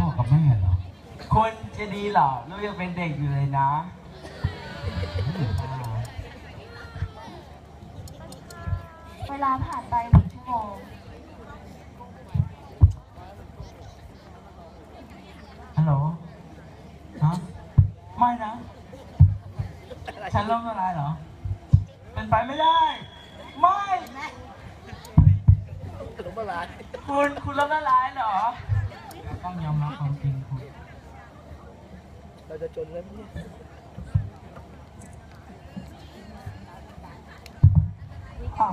พ่อกับแม่เหรอคนจะดีเหรอลูกยังเป็นเด็กอยู่เลยนะ เวลาผ่านไปหนึ่งชั่วโมงฮัลโหลฮะไม่นะ ฉันล้มละลายเหรอ เป็นไปไม่ได้ ไม่ล้มละลายคุณคุณล้มละลายเหรอ ต้องยอมรับความจริงคุณเราจะจนแล้วเนี่ยพ่อ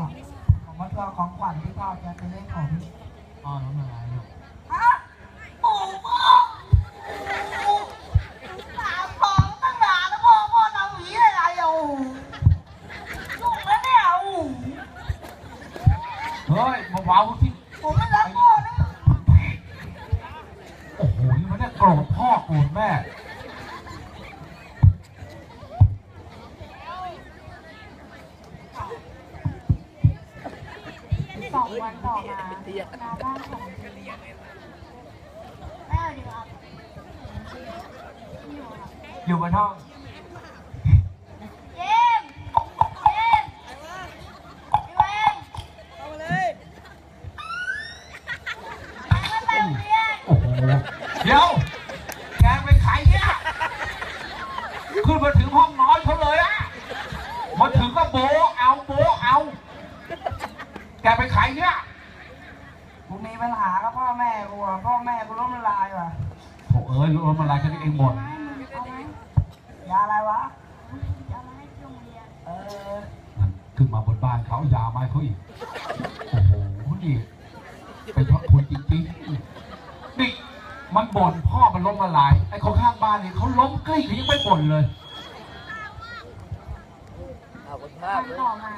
ผมมาทวงของขวัญที่พ่อจะซื้อให้ผมพ่อล้มละลายลูก ฮะโอ้พ่อสามของตั้งนานแล้วพ่อพ่อทำหวีอะไรอะโอ้ลูกแล้วเนี่ยโอ้ เฮ้ยเบาๆที่ ผมไม่รักพ่อนะ โอ้โหนี่มันเนี่ยโกรธพ่อโกรธแม่ สองวันต่อมาณบ้านของแม่ดีครับอยู่บนห้องเจมส์เจมส์พี่เวงเอามาเลยไม่ไปโรงเรียนโอ้โหเดี๋ยว อ้ยรู้มันอะไรกันเองหมดเอาไหมยาอะไรวะจะมาให้ที่โรงเรียนเออมันขึ้นมาบนบ้านเขายาไม้เขาอีกโอ้โหนี่เป็นเพราะคุณจริงๆนี่มันบ่นพ่อมันล้มละลายไอ้คนข้างบ้านนี่เขาล้มกลิ้งเขายังไม่บ่นเลยเอาคนภาพวันเลยต่อมา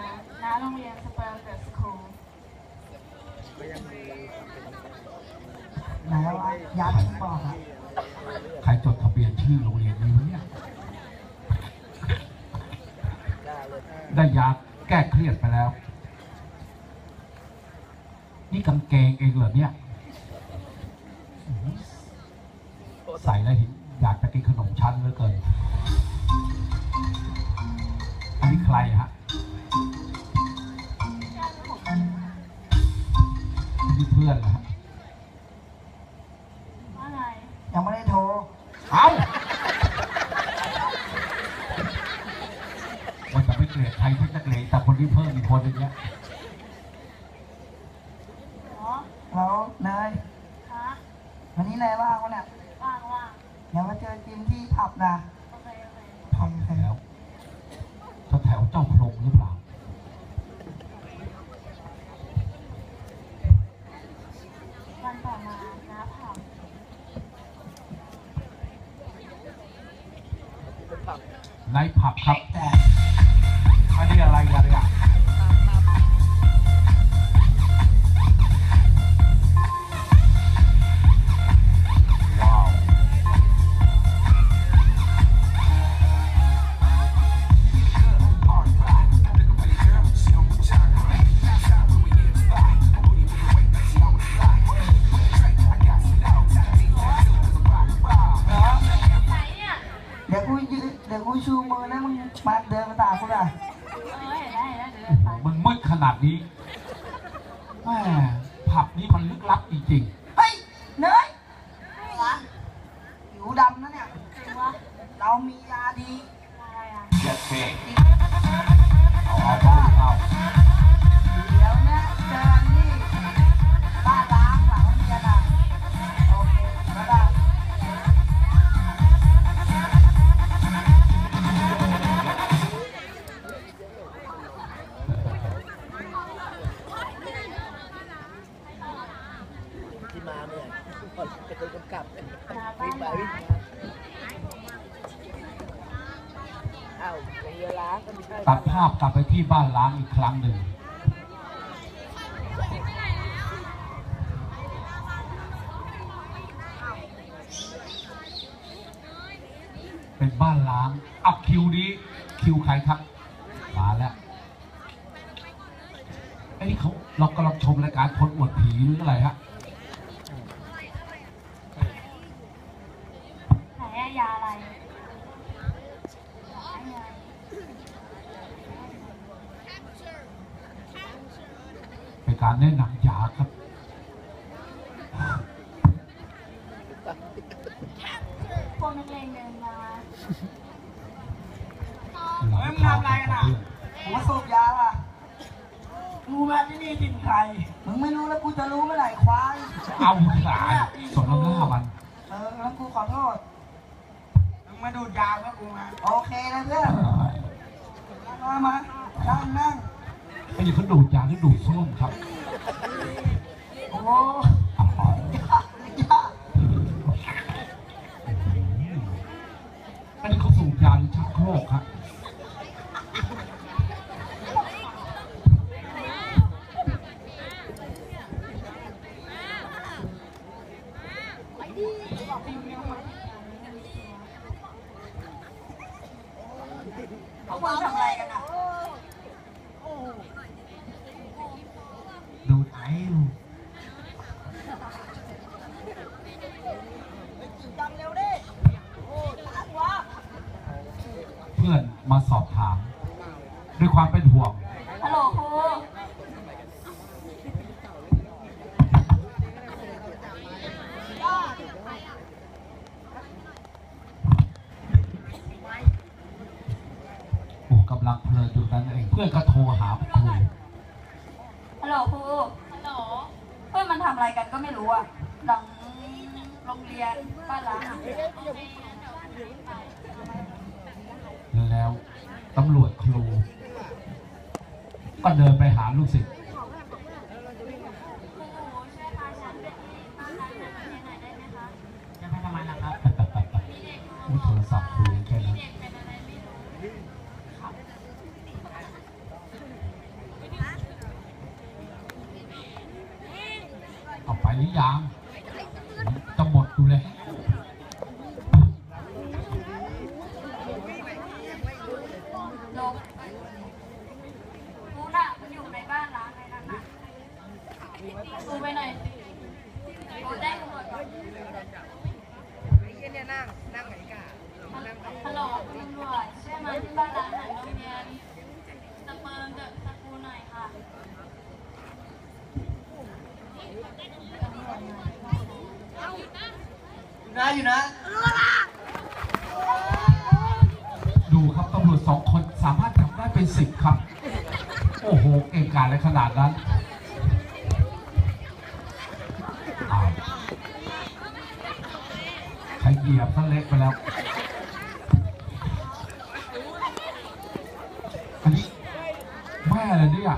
ณโรงเรียนสเปอร์เกิร์ลสคูลก็ยังมีเป็นไหนวะยาที่มึงบอกอะ ใครจดทะเบียนชื่อโรงเรียนนี้วะเนี่ย ได้ยาแก้เครียดไปแล้ว นี่กางเกงเองเหรอเนี่ย ใส่แล้วเห็นอะกิน ลียดใครที่จะเกเลียดแต่คนที่เพิ่มอีกคนนึงเนี่ยเหรอแล้วเนยฮะวันนี้เนยว่างวะเนี่ยว่างว่างเดี๋ยวมาเจอจิมที่ผับนะโอเคโอเคทำแถวแถวเจ้าพรมหรือเปล่าวันต่อมาณผับเป็นผับในผับครับ นมืดขนาดนี้แม่ผับนี้มันลึกลับจริงเฮ้ยเนยวะผิวดำนะเนี่ยจริงวะเรามียาดีอะไรอะๆเจ็ดเเอา ตัดภาพกลับไปที่บ้านล้างอีกครั้งหนึ่งเป็นบ้านล้างอับคิวนี้คิวใครครับมาแล้วไอ้นี่เขาเรากำลังชมรายการคนอวดผีหรืออะไรฮะ ไหนอะยาอะไรให้ไง เป็น การแนะนำยาครับ พวกนักเลงเดินมาเฮ้ยมึงทำอะไรกันอะผมมาสูบยาว่ะรู้ไหมที่นี่ถิ่นใคร มึงไม่รู้แล้วกูจะรู้เมื่อไหร่ควาย เอาสายสนน้ำหน้ามันเอองั้นกูขอโทษ มึงมาดูดยาเพื่อกูมา โอเคนะเพื่อน มา มานั่งนั่ง ไอ้นี่เขาดูดยาหรือดูดส้วมครับ โอ้ยากยากอันนี้เขาสูบยาหรือชักโครกครับเขามาทำอะไรกันอะ ดูดไอ้อยู่ เพื่อนมาสอบ ถาม ด้วยความเป็นห่วง ฮัลโหลครูโอ้กำลังเพลินอยู่นั้นเองเพื่อนก็โทรหาครูฮัลโหลครูฮัลโหลเพื่อนมันทำอะไรกันก็ไม่รู้อะหลังโรงเรียนบ้านล้างอะ แล้ว ตำรวจครู ก็เดินไปหาลูกศิษย์ครูช่วยพาฉันไปที่บ้านล้างโรงเรียนหน่อยได้ไหมคะจะไปทำไมล่ะครับมีโทรศัพท์คุยแค่นั้น เด็กเป็นอะไรไม่รู้ เอาไปหรือยังจะหมดอยู่แล้ว ลงครูน่ะมันอยู่ในบ้านล้างในนั้นน่ะ ครูไปหน่อยสิครูแจ้งตำรวจก่อนฮัลโหลคุณตำรวจช่วยมาที่บ้านล้างหน่อยโรงเรียนสเปิร์มกับสกรูหน่อยค่ะนะอยู่นะดูครับตำรวจสองคนสามารถจับได้เป็นสิบครับ โอ้โห เก่งกาจเลยขนาดนั้น เหยียบซะเล็กไปแล้ว อันนี้แม่เลยเนี่ย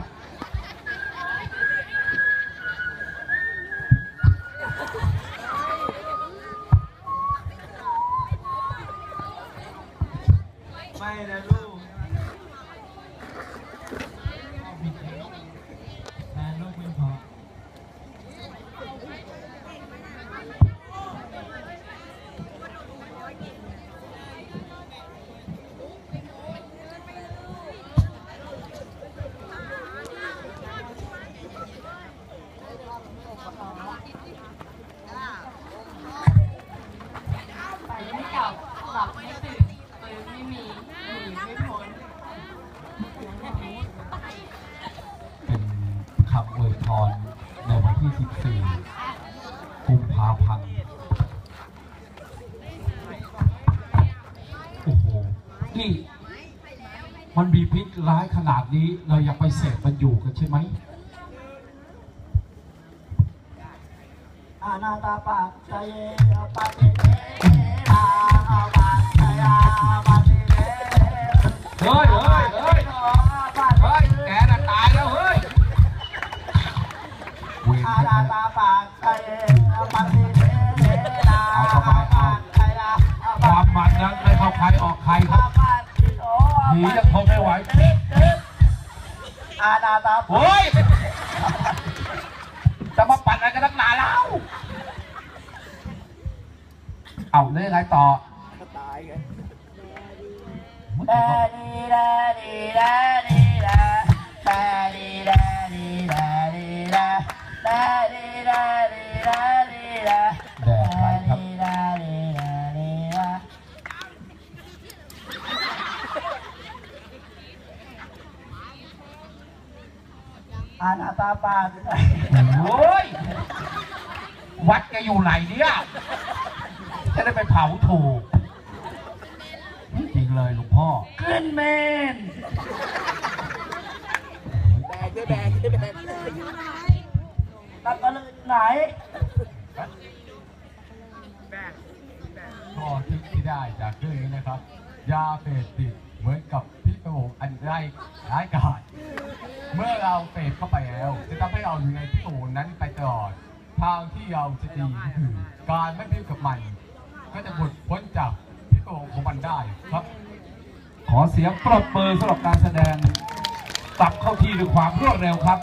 นาดนี้เราอยากไปเสพมันอยู่กันใช่ไหมอานาตาปากใจเยปาติเตอาอาปากใจอาปาติเตเฮ้ยเฮ้ยเฮ้ยเฮ้ยแกน่ะตายแล้วเฮ้ยอานาตาปากใจเยปาติเตานาตาเฮ้ยจะมาปัดอะไรกันนักหนาแล้ว เอาเรื่องอะไรต่อ ณาตาปาที่ไหนโอ้ย วัดแกอยู่ไหนเนี่ย จะได้ไปเผาถูก จริงเลยหลวงพ่อ ขึ้นเมน แบกด้วยแบกด้วยแบกตัดมาเลยไหนข้อที่ที่ได้จากเรื่องนี้นะครับ ยาเสพติดเหมือนกับพิษโงอันร้ายร้ายกาจเมื่อเราเสพเข้าไปแล้ว จะทำให้เราอยู่ในพิษโงนั้นไปตลอดทางที่เราจะดีคือการไม่พิ้กับมัน ก็จะหลุดพ้นจากพิษโงของมันได้ครับ ขอเสียงปรบมือสำหรับการแสดงกลับเข้าที่ด้วยความรวดเร็วครับ